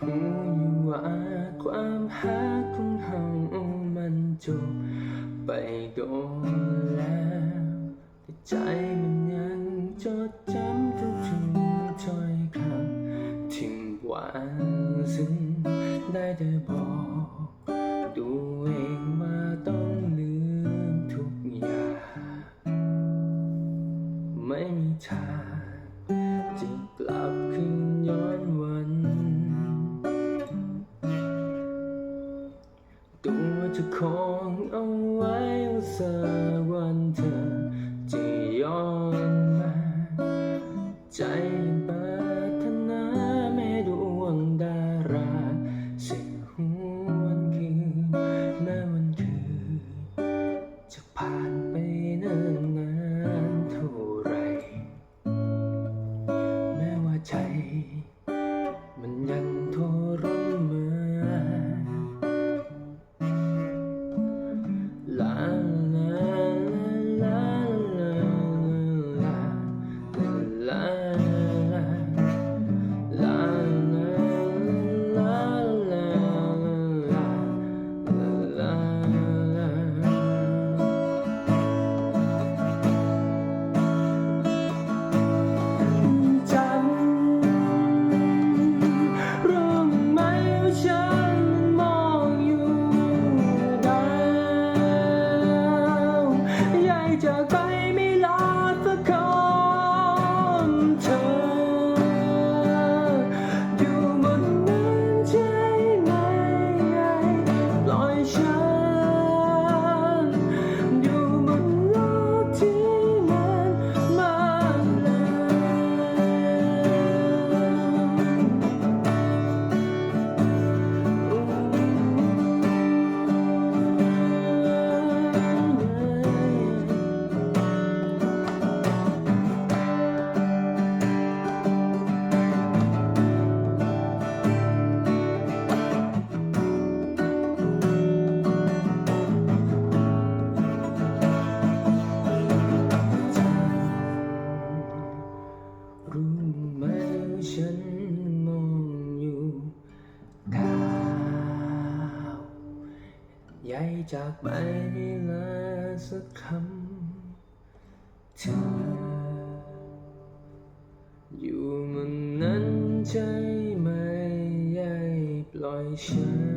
หูอยู่ว่าความหาของเฮามันจบไปโดนแล้วแต่ใจมันยังจดจำทุกทุกถ้อยคำที่หวานซึ้งได้แต่บอกตัวเองว่าต้องลืมทุกอย่างไม่มีทางจะกลับ คงเอาไว้สักวันเธอจะย้อนมา ใจปรารถนาแม่ดวงดาราสิหวนคืนแม้วันคืนจะผ่าน ใหญ่จากไปไม่ลาสักคำเธออยู่มันนั้นใจไหมใหญ่ปล่อยฉัน